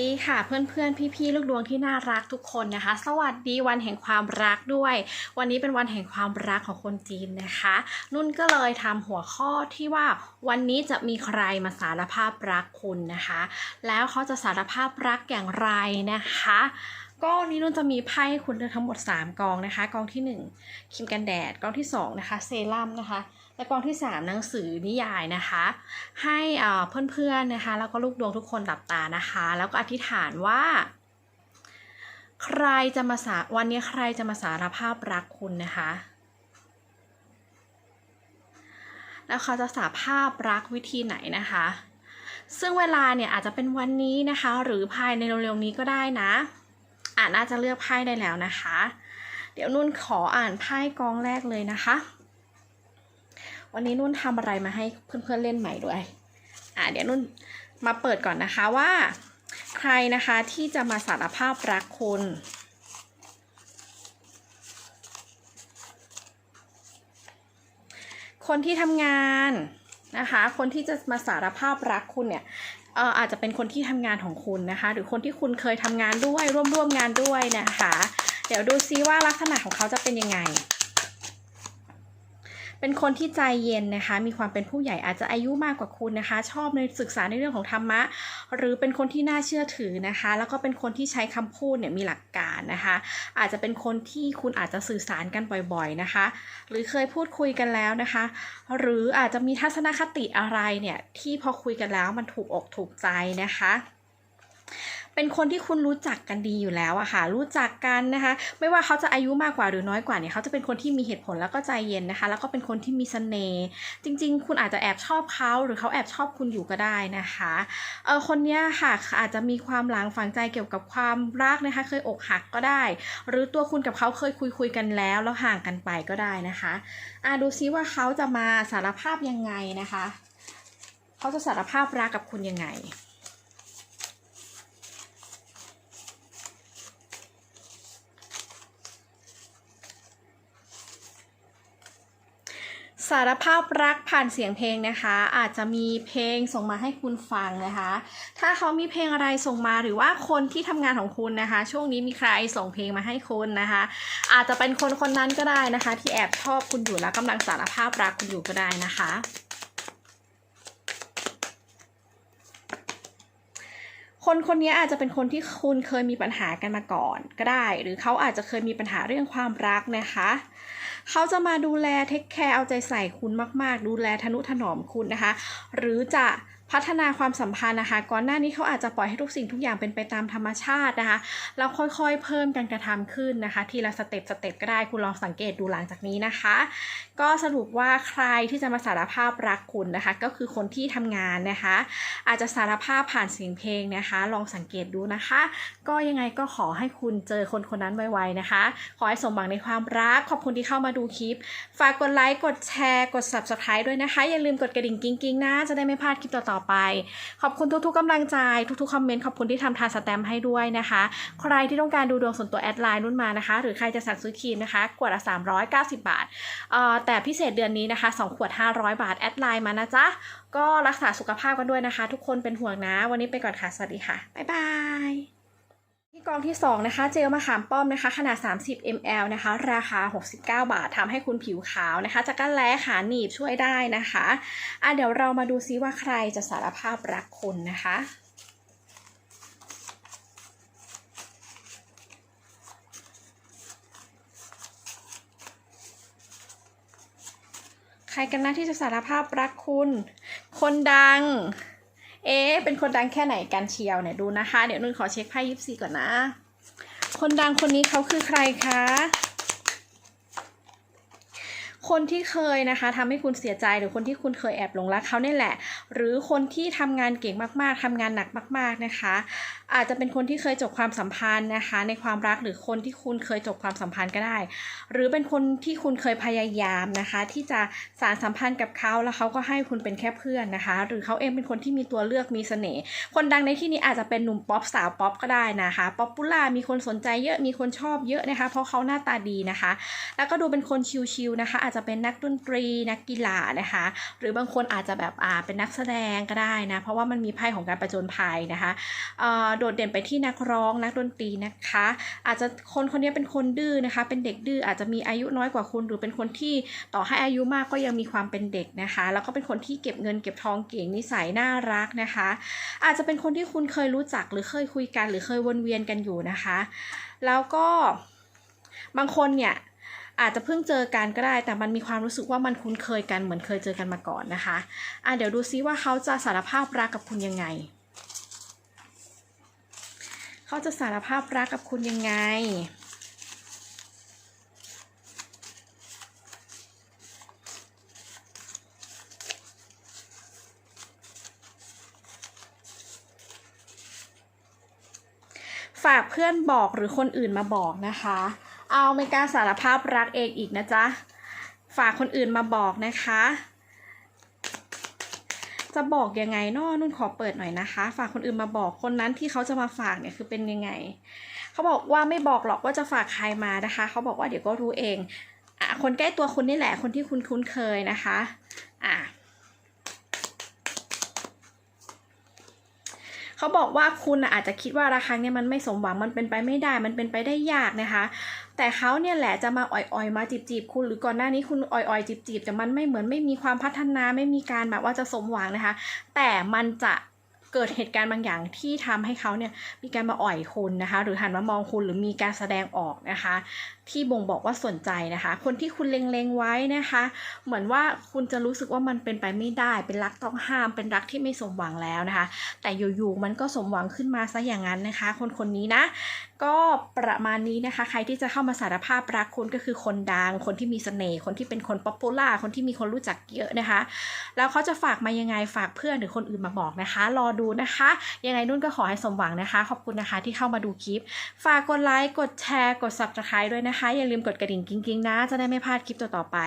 ดีค่ะเพื่อนๆ พี่ๆ ลูกดวงที่น่ารักทุกคนนะคะ สวัสดีวันแห่งความรักด้วย วันนี้เป็นวันแห่งความรักของคนจีนนะคะ นุ่นก็เลยทำหัวข้อที่ว่าวันนี้จะมีใครมาสารภาพรักคุณนะคะ แล้วเขาจะสารภาพรักอย่างไรนะคะ ก็นนี้นุ่นจะมีไพ่ให้คุณเลือกทั้งหมด 3 กองนะคะ กองที่ 1ครีมกันแดดกองที่2นะคะเซรั่มนะคะ และกองที่ 3 หนังสือนิยายนะคะ ให้เอ่อเพื่อนๆนะคะ แล้วก็ลูกดวงทุกคนหลับตานะคะ แล้วก็อธิษฐานว่า ใครจะมาสาวันนี้ใครจะมาสารภาพรักคุณนะคะ แล้วเขาจะสารภาพรักวิธีไหนนะคะ ซึ่งเวลาเนี่ยอาจจะเป็นวันนี้นะคะ หรือภายในเร็วๆนี้ก็ได้นะอ่าน่าจะเลือกไพ่ได้แล้วนะคะ เดี๋ยวนุ่นขออ่านไพ่กองแรกเลยนะคะ วันนี้นุ่นทำอะไรมาให้เพื่อนๆเล่นใหม่ด้วย อ่าเดี๋ยวนุ่นมาเปิดก่อนนะคะว่า ใครนะคะที่จะมาสารภาพรักคุณคนที่ทำงานนะคะ คนที่จะมาสารภาพรักคุณเนี่ยเอ่ออาจจะเป็นคนที่ทำงานของคุณนะคะ หรือคนที่คุณเคยทำงานด้วยร่วมร่วมงานด้วยนะคะ เดี๋ยวดูซิว่าลักษณะของเขาจะเป็นยังไง เป็นคนที่ใจเย็นนะคะ มีความเป็นผู้ใหญ่อาจจะอายุมากกว่าคุณนะคะ ชอบในศึกษาในเรื่องของธรรมะ หรือเป็นคนที่น่าเชื่อถือนะคะ แล้วก็เป็นคนที่ใช้คำพูดเนี่ยมีหลักการนะคะ อาจจะเป็นคนที่คุณอาจจะสื่อสารกันบ่อยๆนะคะ หรือเคยพูดคุยกันแล้วนะคะ หรืออาจจะมีทัศนคติอะไรเนี่ยที่พอคุยกันแล้วมันถูกอกถูกใจนะคะ เป็นคนที่คุณรู้จักกันดีอยู่แล้วอะค่ะ รู้จักกันนะคะ ไม่ว่าเขาจะอายุมากกว่าหรือน้อยกว่าเนี่ยเขาจะเป็นคนที่มีเหตุผลแล้วก็ใจเย็นนะคะ แล้วก็เป็นคนที่มีเสน่ห์จริง ๆ คุณอาจจะแอบชอบเขาหรือเขาแอบชอบคุณอยู่ก็ได้นะคะเออคนเนี้ยค่ะอาจจะมีความหลังฝังใจเกี่ยวกับความรักนะคะ เคยอกหักก็ได้ หรือตัวคุณกับเขาเคยคุยคุยกันแล้วแล้วห่างกันไปก็ได้นะคะอะดูซิว่าเขาจะมาสารภาพยังไงนะคะ เขาจะสารภาพรักกับคุณยังไง สารภาพรักผ่านเสียงเพลงนะคะ อาจจะมีเพลงส่งมาให้คุณฟังนะคะ ถ้าเขามีเพลงอะไรส่งมาหรือว่าคนที่ทำงานของคุณนะคะ ช่วงนี้มีใครส่งเพลงมาให้คุณนะคะ อาจจะเป็นคนคนนั้นก็ได้นะคะ ที่แอบชอบคุณอยู่แล้วกำลังสารภาพรักคุณอยู่ก็ได้นะคะคนคนนี้อาจจะเป็นคนที่คุณเคยมีปัญหากันมาก่อนก็ได้ หรือเขาอาจจะเคยมีปัญหาเรื่องความรักนะคะ เขาจะมาดูแลเทคแคร์เอาใจใส่คุณมาก ๆ ดูแลทนุถนอมคุณนะคะ หรือจะ พัฒนาความสัมพันธ์นะคะ ก่อนหน้านี้เขาอาจจะปล่อยให้ทุกสิ่งทุกอย่างเป็นไปตามธรรมชาตินะคะแล้วค่อยๆเพิ่มการกระทำขึ้นนะคะ ทีละสเต็ปสเต็ปก็ได้คุณลองสังเกตดูหลังจากนี้นะคะ ก็สรุปว่าใครที่จะมาสารภาพรักคุณนะคะ ก็คือคนที่ทำงานนะคะ อาจจะสารภาพผ่านเสียงเพลงนะคะ ลองสังเกตดูนะคะ ก็ยังไงก็ขอให้คุณเจอคนคนนั้นไวๆนะคะ ขอให้สมหวังในความรักขอบคุณที่เข้ามาดูคลิป ฝากกดไลค์กดแชร์กด subscribe ด้วยนะคะ อย่าลืมกดกระดิ่งกิ้งๆนะจะได้ไม่พลาดคลิปต่อๆไป ขอบคุณทุกๆกำลังใจ ทุกๆคอมเมนต์ขอบคุณที่ทำทานสแตมให้ด้วยนะคะ ใครที่ต้องการดูดวงส่วนตัวแอดไลน์นุ่นมานะคะ หรือใครจะสั่งซื้อครีมนะคะขวดละ390 บาทแต่พิเศษเดือนนี้นะคะ 2 ขวด 500 บาทแอดไลน์มานะจ๊ะก็รักษาสุขภาพกันด้วยนะคะ ทุกคนเป็นห่วงนะ วันนี้ไปก่อนค่ะ สวัสดีค่ะ บ๊ายบาย ที่กองที่ 2 นะคะ เจลมะขามป้อมนะคะ ขนาด 30 ml นะคะ ราคา 69 บาททำให้คุณผิวขาวนะคะจากการแล้ขาหนีบช่วยได้นะคะอะเดี๋ยวเรามาดูซิว่าใครจะสารภาพรักคุณนะคะใครกันนะที่จะสารภาพรักคุณ คนดัง เอ๊เป็นคนดังแค่ไหนกันเชียวเนี่ยดูนะคะ เดี๋ยวนุ่นขอเช็คไพ่ยิปซีก่อนนะ คนดังคนนี้เขาคือใครคะ คนที่เคยนะคะทำให้คุณเสียใจหรือคนที่คุณเคยแอบหลงรักเขาเนี่ยแหละ หรือคนที่ทำงานเก่งมากๆทำงานหนักมาก ๆนะคะ อาจจะเป็นคนที่เคยจบความสัมพันธ์นะคะ ในความรักหรือคนที่คุณเคยจบความสัมพันธ์ก็ได้ หรือเป็นคนที่คุณเคยพยายามนะคะ ที่จะสารสัมพันธ์กับเขาแล้วเขาก็ให้คุณเป็นแค่เพื่อนนะคะ หรือเขาเองเป็นคนที่มีตัวเลือกมีเสน่ห์คนดังในที่นี้อาจจะเป็นหนุ่มป๊อปสาวป๊อปก็ได้นะคะป๊อปปูล่ามีคนสนใจเยอะมีคนชอบเยอะนะคะ เพราะเขาหน้าตาดีนะคะ แล้วก็ดูเป็นคนชิลๆนะคะ อาจจะจะเป็นนักดนตรีนักกีฬานะคะ หรือบางคนอาจจะแบบอ่าเป็นนักแสดงก็ได้นะเพราะว่ามันมีไพ่ของการประจนภัยนะคะเอ่อโดดเด่นไปที่นักร้องนักดนตรีนะคะ อาจจะคนคนนี้เป็นคนดื้อนะคะ เป็นเด็กดื้ออาจจะมีอายุน้อยกว่าคุณ หรือเป็นคนที่ต่อให้อายุมากก็ยังมีความเป็นเด็กนะคะ แล้วก็เป็นคนที่เก็บเงินเก็บทองเก่งนิสัยน่ารักนะคะ อาจจะเป็นคนที่คุณเคยรู้จักหรือเคยคุยกัน หรือเคยวนเวียนกันอยู่นะคะ แล้วก็บางคนเนี่ยอาจจะเพิ่งเจอกันก็ได้ แต่มันมีความรู้สึกว่ามันคุ้นเคยกันเหมือนเคยเจอกันมาก่อนนะคะ อะเดี๋ยวดูซิว่าเขาจะสารภาพรักกับคุณยังไง เขาจะสารภาพรักกับคุณยังไง ฝากเพื่อนบอกหรือคนอื่นมาบอกนะคะ เอาไม่กล้าสารภาพรักเองอีกนะจ๊ะ ฝากคนอื่นมาบอกนะคะ จะบอกยังไงเนอนุ่นขอเปิดหน่อยนะคะ ฝากคนอื่นมาบอกคนนั้นที่เขาจะมาฝากเนี่ยคือเป็นยังไง เขาบอกว่าไม่บอกหรอกว่าจะฝากใครมานะคะ เขาบอกว่าเดี๋ยวก็รู้เองอะคนใกล้ตัวคุณนี่แหละคนที่คุณคุ้นเคยนะคะอะเขาบอกว่าคุณอาจจะคิดว่าราครั้งเนี่ยมันไม่สมหวังมันเป็นไปไม่ได้ มันเป็นไปได้ยากนะคะ แต่เขาเนี่ยแหละจะมาอ่อยๆ มาจีบๆคุณหรือก่อนหน้านี้คุณอ่อยๆจีบๆแต่มันไม่เหมือนไม่มีความพัฒนาไม่มีการแบบว่าจะสมหวังนะคะ แต่มันจะเกิดเหตุการณ์บางอย่างที่ทำให้เขาเนี่ยมีการมาอ่อยคุณนะคะ หรือหันมามองคุณหรือมีการแสดงออกนะคะ ที่บ่งบอกว่าสนใจนะคะ คนที่คุณเล็งๆไว้นะคะ เหมือนว่าคุณจะรู้สึกว่ามันเป็นไปไม่ได้ เป็นรักต้องห้าม เป็นรักที่ไม่สมหวังแล้วนะคะ แต่อยู่ๆมันก็สมหวังขึ้นมาซะอย่างนั้นนะคะ คนคนนี้นะ ก็ประมาณนี้นะคะ ใครที่จะเข้ามาสารภาพรักคุณก็คือคนดัง คนที่มีเสน่ห์คนที่เป็นคนป๊อปปูล่าคนที่มีคนรู้จักเยอะนะคะ แล้วเขาจะฝากมายังไงฝากเพื่อนหรือคนอื่นมาบอกนะคะ รอดูนะคะ ยังไงนุ่นก็ขอให้สมหวังนะคะ ขอบคุณนะคะที่เข้ามาดูคลิป ฝากกดไลค์กดแชร์กด subscribe ด้วยนะคะ อย่าลืมกดกระดิ่งกิ๊งๆนะ จะได้ไม่พลาดคลิปต่อๆไป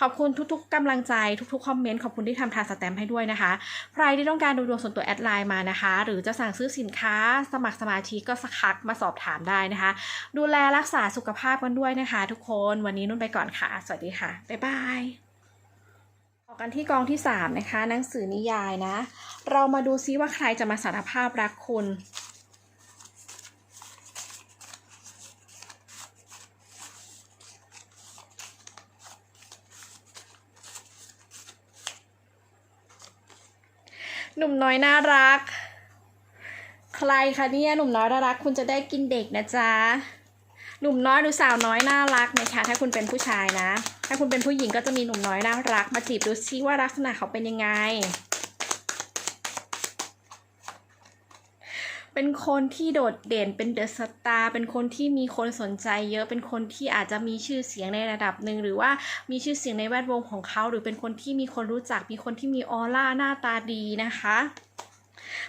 ขอบคุณทุกๆกำลังใจทุกๆคอมเมนต์ขอบคุณที่ทำทานสแตมป์ให้ด้วยนะคะใครที่ต้องการดูดวงส่วนตัวแอดไลน์มานะคะ หรือจะสั่งซื้อสินค้า สมัครสมาชิกก็สักคักมาสอบถามได้นะคะ ดูแลรักษาสุขภาพกันด้วยนะคะ ทุกคนวันนี้นุ่นไปก่อนค่ะ สวัสดีค่ะ บ๊ายบายอกันที่กองที่ 3 นะคะ หนังสือนิยายนะ เรามาดูซิว่าใครจะมาสารภาพรักคุณหนุ่มน้อยน่ารัก ใครคะเนี่ยหนุ่มน้อยน่ารักคุณจะได้กินเด็กนะจ๊ะหนุ่มน้อยหรือสาวน้อยน่ารักนะคะถ้าคุณเป็นผู้ชายนะ ถ้าคุณเป็นผู้หญิงก็จะมีหนุ่มน้อยน่ารัก มาจีบดูซิว่าลักษณะเขาเป็นยังไง เป็นคนที่โดดเด่นเป็นเดอะสตาร์เป็นคนที่มีคนสนใจเยอะเป็นคนที่อาจจะมีชื่อเสียงในระดับหนึ่งหรือว่ามีชื่อเสียงในแวดวงของเขา หรือเป็นคนที่มีคนรู้จักมีคนที่มีออร่าหน้าตาดีนะคะ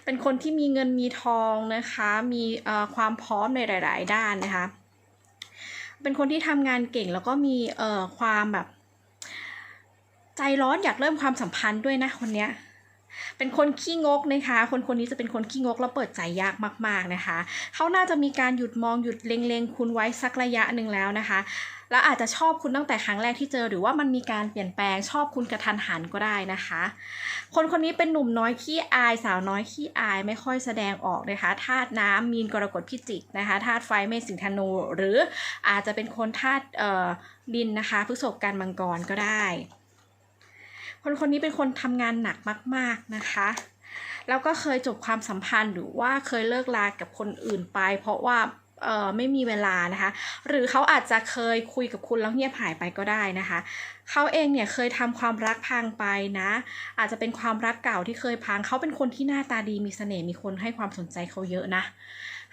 เป็นคนที่มีเงินมีทองนะคะ มีเอ่อความพร้อมในหลาย ๆ ด้านนะคะ เป็นคนที่ทำงานเก่งแล้วก็มีเอ่อความแบบ ใจร้อนอยากเริ่มความสัมพันธ์ด้วยนะคนเนี้ย เป็นคนขี้งกนะคะ คนคนนี้จะเป็นคนขี้งกแล้วเปิดใจยากมากๆนะคะ เขาน่าจะมีการหยุดมองหยุดเล็งๆ คุณไว้สักระยะหนึ่งแล้วนะคะ แล้วอาจจะชอบคุณตั้งแต่ครั้งแรกที่เจอ หรือว่ามันมีการเปลี่ยนแปลงชอบคุณกระทันหันก็ได้นะคะ คนคนนี้เป็นหนุ่มน้อยขี้อายสาวน้อยขี้อายไม่ค่อยแสดงออกนะคะธาตุน้ำมีนกรกฎพิจิกนะคะธาตุไฟเมษสิงธนู หรืออาจจะเป็นคนธาตุเอ่อดินนะคะพฤษภกันมังกรก็ได้ คนคนนี้เป็นคนทำงานหนักมาก ๆนะคะ แล้วก็เคยจบความสัมพันธ์หรือว่าเคยเลิกลากับคนอื่นไป เพราะว่าเออไม่มีเวลานะคะ หรือเขาอาจจะเคยคุยกับคุณแล้วเงียบหายไปก็ได้นะคะ เขาเองเนี่ยเคยทำความรักพังไปนะ อาจจะเป็นความรักเก่าที่เคยพัง เขาเป็นคนที่หน้าตาดีมีเสน่ห์มีคนให้ความสนใจเขาเยอะนะ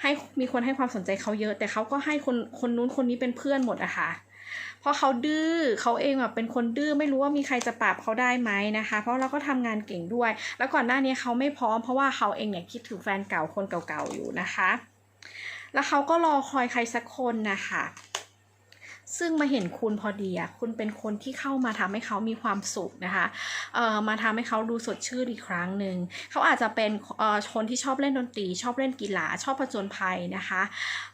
ให้มีคนให้ความสนใจเขาเยอะ แต่เขาก็ให้คนคนนู้นคนนี้เป็นเพื่อนหมดอะค่ะ เพราะเขาดื้อเขาเองแบบเป็นคนดื้อไม่รู้ว่ามีใครจะปราบเขาได้ไหมนะคะ เพราะเราก็ทำงานเก่งด้วย แล้วก่อนหน้านี้เขาไม่พร้อมเพราะว่าเขาเองเนี่ยคิดถึงแฟนเก่าคนเก่าๆอยู่นะคะ แล้วเขาก็รอคอยใครสักคนนะคะ ซึ่งมาเห็นคุณพอดีอะคุณเป็นคนที่เข้ามาทำให้เขามีความสุขนะคะเอ่อมาทำให้เขาดูสดชื่นอีกครั้งหนึ่งเขาอาจจะเป็นเอ่อคนที่ชอบเล่นดนตรี ชอบเล่นกีฬาชอบผจญภัยนะคะ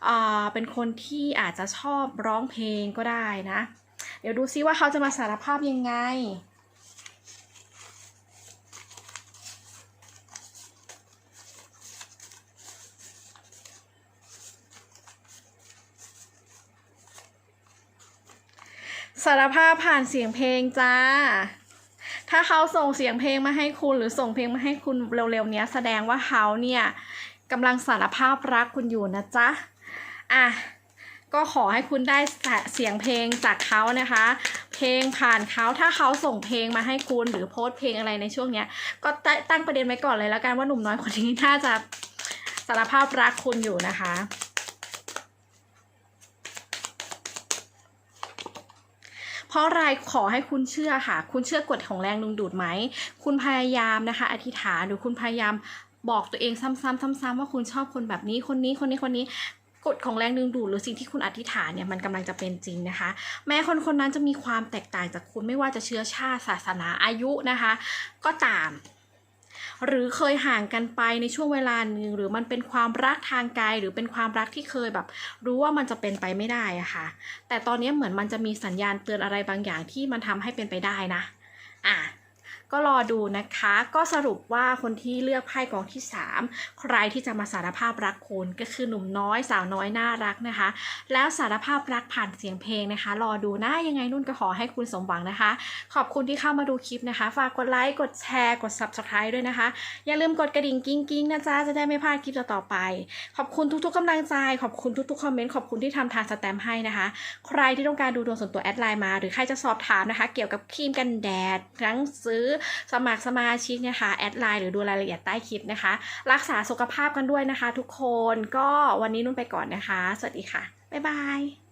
เอ่อเป็นคนที่อาจจะชอบร้องเพลงก็ได้นะ เดี๋ยวดูซิว่าเขาจะมาสารภาพยังไง สารภาพผ่านเสียงเพลงจ้า ถ้าเขาส่งเสียงเพลงมาให้คุณหรือส่งเพลงมาให้คุณเร็วๆเนี้ยแสดงว่าเขาเนี่ยกำลังสารภาพรักคุณอยู่นะจ๊ะ อะก็ขอให้คุณได้เสียงเพลงจากเขานะคะ เพลงผ่านเขาถ้าเขาส่งเพลงมาให้คุณหรือโพสเพลงอะไรในช่วงเนี้ย ก็ตั้งประเด็นไว้ก่อนเลยแล้วกันว่าหนุ่มน้อยคนนี้น่าจะสารภาพรักคุณอยู่นะคะ เพราะอะไรขอให้คุณเชื่อค่ะ คุณเชื่อกฎของแรงดึงดูดไหม คุณพยายามนะคะ อธิษฐานหรือคุณพยายามบอกตัวเองซ้ำๆซ้ำๆว่าคุณชอบคนแบบนี้คนนี้คนนี้คนนี้กฎของแรงดึงดูดหรือสิ่งที่คุณอธิษฐานเนี่ยมันกำลังจะเป็นจริงนะคะ แม้คนคนนั้นจะมีความแตกต่างจากคุณไม่ว่าจะเชื้อชาติศาสนาอายุนะคะ ก็ตาม หรือเคยห่างกันไปในช่วงเวลาหนึ่งหรือมันเป็นความรักทางไกลหรือเป็นความรักที่เคยแบบ รู้ว่ามันจะเป็นไปไม่ได้อะค่ะ แต่ตอนนี้เหมือนมันจะมีสัญญาณเตือนอะไรบางอย่างที่มันทำให้เป็นไปได้นะ อะ ก็รอดูนะคะ ก็สรุปว่าคนที่เลือกไพ่กองที่ 3 ใครที่จะมาสารภาพรักคุณก็คือหนุ่มน้อยสาวน้อยน่ารักนะคะ แล้วสารภาพรักผ่านเสียงเพลงนะคะ รอดูนะยังไงนุ่นก็ขอให้คุณสมหวังนะคะ ขอบคุณที่เข้ามาดูคลิปนะคะ ฝากกดไลค์กดแชร์กด subscribe ด้วยนะคะ อย่าลืมกดกระดิ่งกิ้งกิ้งนะจ๊ะจะได้ไม่พลาดคลิปต่อๆไป ขอบคุณทุกๆกำลังใจ ขอบคุณทุกๆคอมเมนต์ขอบคุณที่ทำทานสแตมป์ให้นะคะ ใครที่ต้องการดูดวงส่วนตัวแอดไลน์มา หรือใครจะสอบถามนะคะ เกี่ยวกับครีมกันแดดหนังซื้อสมัครสมาชิกนะคะแอดไลน์หรือดูรายละเอียดใต้คลิปนะคะ รักษาสุขภาพกันด้วยนะคะ ทุกคนก็วันนี้นุ่นไปก่อนนะคะ สวัสดีค่ะ บ๊ายบาย